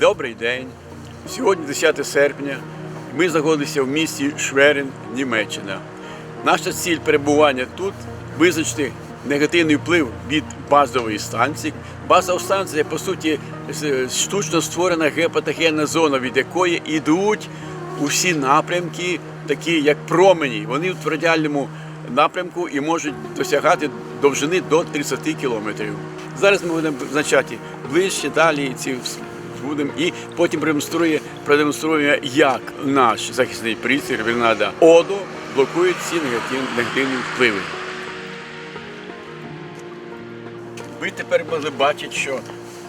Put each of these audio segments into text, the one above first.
Добрий день. Сьогодні 10 серпня. Ми знаходимося в місті Шверен, Німеччина. Наша ціль перебування тут визначити негативний вплив від базової станції. Базова станція, по суті, штучно створена гепатогенна зона, від якої йдуть усі напрямки, такі як промені. Вони в радіальному напрямку і можуть досягати довжини до 30 кілометрів. Зараз ми будемо визначати ближче далі ці будемо і потім продемонструє, продемонструє, як наш захисний пристрій Гренада ОДО блокує ці негативні, негативні впливи. Ви тепер могли бачити, що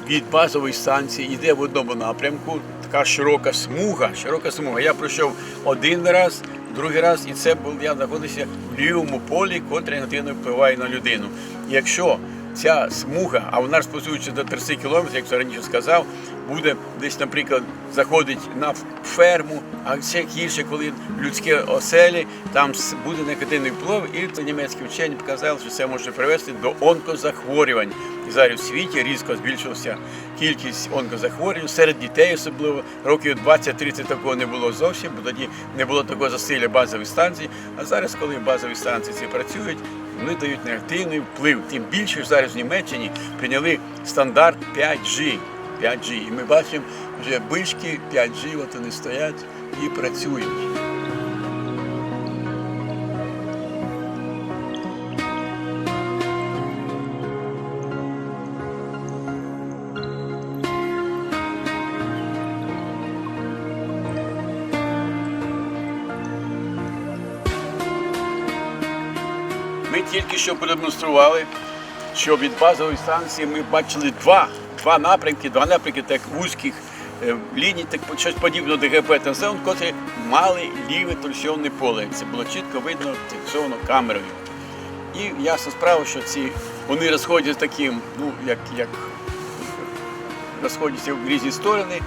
від базової станції йде в одному напрямку така широка смуга. Широка смуга. Я пройшов один раз, другий раз, і це був я знаходився в лівому полі, котре негативно впливає на людину. Якщо ця смуга, а вона розпосується до 30 кілометрів, як я раніше сказав, буде десь, наприклад, заходить на ферму, а ще гірше, коли людські оселі, там буде негативний вплив, і це німецькі вчені показали, що це може привести до онкозахворювань. І зараз у світі різко збільшилася кількість онкозахворювань серед дітей, особливо років 20-30 такого не було зовсім, бо тоді не було такого засилля базових станцій. А зараз, коли базові станції ці працюють, вони дають негативний вплив. Тим більше зараз в Німеччині прийняли стандарт 5G. 5G. І ми бачимо вже вишки 5G, от вони стоять і працюють. Ми тільки що продемонстрували, що від базової станції ми бачили два, два напрямки, два напрямки так вузьких е, ліній, так щось подібне до ГП Тензеон, котрі мали ліве торсіонне поле. Це було чітко видно фіксовано камерою. І ясна справа, що ці вони розходяться таким, ну як, як розходяться в різні сторони.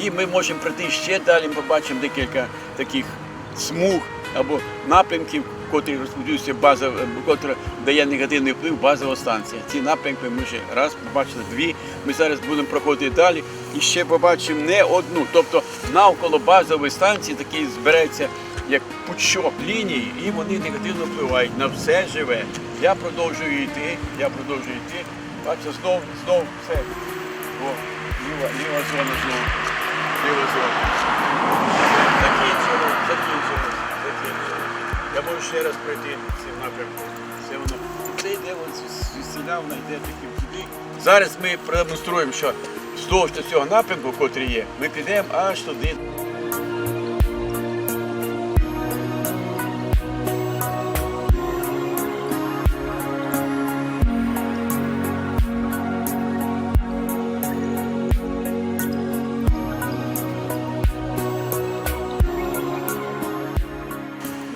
І ми можемо пройти ще далі, ми побачимо декілька таких смуг або напрямків, котрі розповідаються база, котра дає негативний вплив базова станція. Ці напрямки ми вже раз побачили дві. Ми зараз будемо проходити далі і ще побачимо не одну. Тобто навколо базової станції такий збереться як пучок ліній, і вони негативно впливають на все живе. Я продовжую йти, я продовжую йти. Бачите, знов, знов все. О, ліва, ліва зона знову. Ліва зона. Закінчили, закінчили. Я можу ще раз пройти цим напрямком. Це воно. Це йде звідсіля, воно йде таким туди. Зараз ми продемонструємо, що вздовж до цього напрямку, котрий є, ми підемо аж туди.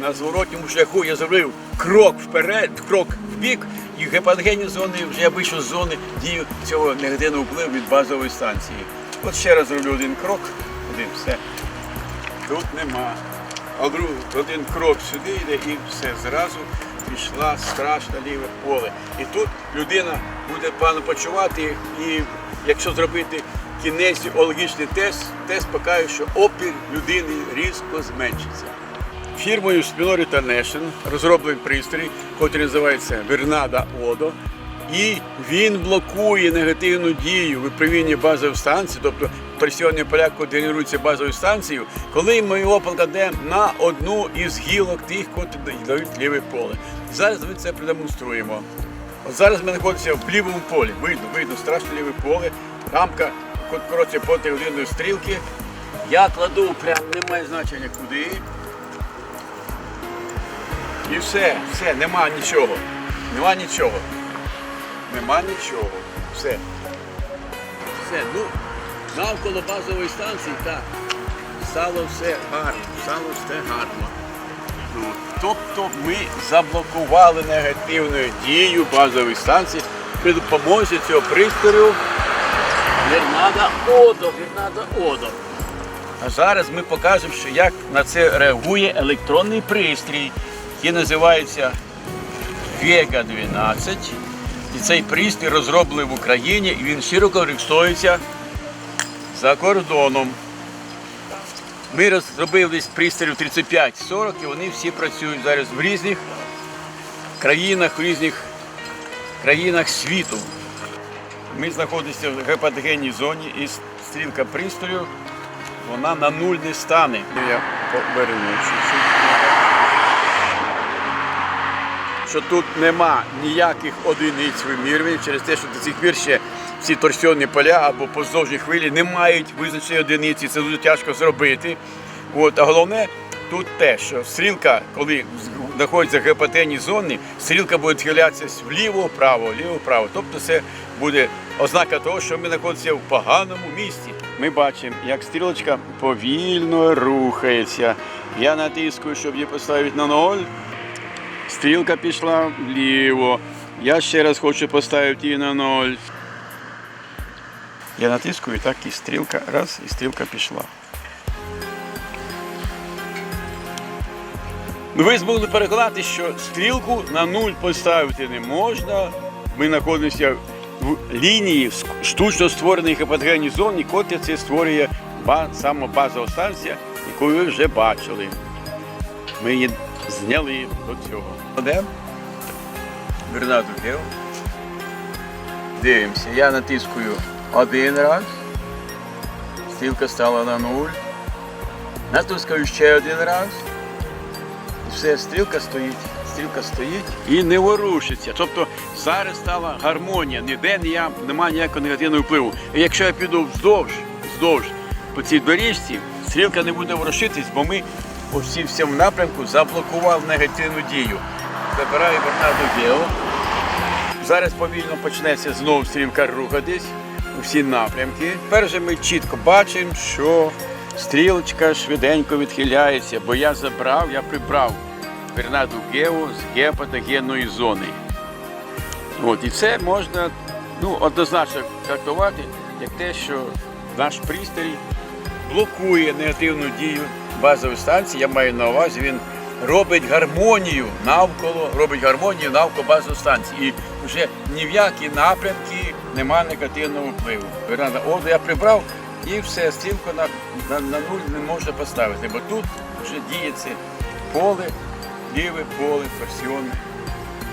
На зворотньому шляху я зробив крок вперед, крок вбік, і гепатогенні зони вже я вийшов з зони дії цього негативного впливу від базової станції. От ще раз зроблю один крок, один, все. Тут нема. А другий один крок сюди йде і все зразу пішла страшно ліве поле. І тут людина буде погано почувати, і якщо зробити кінезіологічний тест, тест покаже, що опір людини різко зменшиться. Фірмою Spinor International розроблений пристрій, який називається Вернада Одо. І він блокує негативну дію випроміння базової станції, тобто пресіонний поляк, який генерується базовою станцією, коли ми його покладемо на одну із гілок тих, котрі дають ліве поле. Зараз ми це продемонструємо. От зараз ми знаходимося в лівому полі. Видно, видно, страшно ліве поле. Рамка коротше проти годинної стрілки. Я кладу прям немає значення куди. І все, все, нема нічого. Нема нічого. Нема нічого. Все. Все. Ну, навколо базової станції, так. Стало все гарно. Стало все гарно. Ну, тобто ми заблокували негативну дію базової станції при допомозі цього пристрою Гернада Одо. Гернада Одо. А зараз ми покажемо, що як на це реагує електронний пристрій, який називається Vega 12. І цей пристрій розроблений в Україні і він широко використовується за кордоном. Ми розробили пристрілів 35-40 і вони всі працюють зараз в різних країнах, в різних країнах світу. Ми знаходимося в гепатогенній зоні і стрілка пристрою, вона на нуль не стане. Я поверну Що тут нема ніяких одиниць вимірювань через те, що до цих пір ще всі торсіонні поля або поздовжні хвилі не мають визначеної одиниці, це дуже тяжко зробити. От, а головне тут те, що стрілка, коли знаходиться в гепатенній зоні, стрілка буде відхилятися вліво-вправо, вліво-вправо. Тобто це буде ознака того, що ми знаходимося в поганому місці. Ми бачимо, як стрілочка повільно рухається. Я натискую, щоб її поставити на ноль. Стрілка пішла вліво. Я ще раз хочу поставити її на ноль. Я натискую, так і стрілка. Раз, і стрілка пішла. Ви змогли переконати, що стрілку на нуль поставити не можна. Ми знаходимося в лінії штучно створеної гепатогенній зоні, котря це створює сама базова станція, яку ви вже бачили. Ми її зняли до цього. Кладемо. Бернарду Гео. Дивимося. Я натискую один раз. Стрілка стала на нуль. Натискаю ще один раз. І все, стрілка стоїть. Стрілка стоїть і не ворушиться. Тобто зараз стала гармонія, ніде нія, немає ніякого негативного впливу. І якщо я піду вздовж, вздовж по цій доріжці, стрілка не буде ворушитись, бо ми всій всьому напрямку заблокували негативну дію. Забираю Бернарду Гео. Зараз повільно почнеться знову стрілка рухатись у всі напрямки. Перше ми чітко бачимо, що стрілочка швиденько відхиляється, бо я забрав, я прибрав Бернаду Гео з гепатогенної зони. От, і це можна ну, однозначно трактувати як те, що наш пристрій блокує негативну дію базової станції. Я маю на увазі, він робить гармонію навколо, робить гармонію навколо базової станції. І вже ні в які напрямки немає негативного впливу. От я прибрав і все, стрілку на, на, на нуль не можна поставити, бо тут вже діє це поле, ліве поле, торсіонне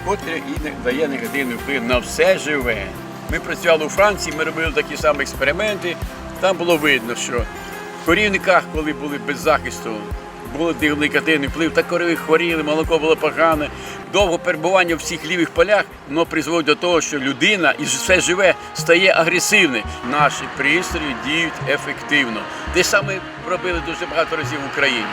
котре і не дає негативний вплив на все живе. Ми працювали у Франції, ми робили такі самі експерименти. Там було видно, що в корівниках, коли були без захисту, був негативний вплив, та корови хворіли, молоко було погане. Довго перебування в цих лівих полях воно призводить до того, що людина і все живе стає агресивним. Наші пристрої діють ефективно. Те саме робили дуже багато разів в Україні.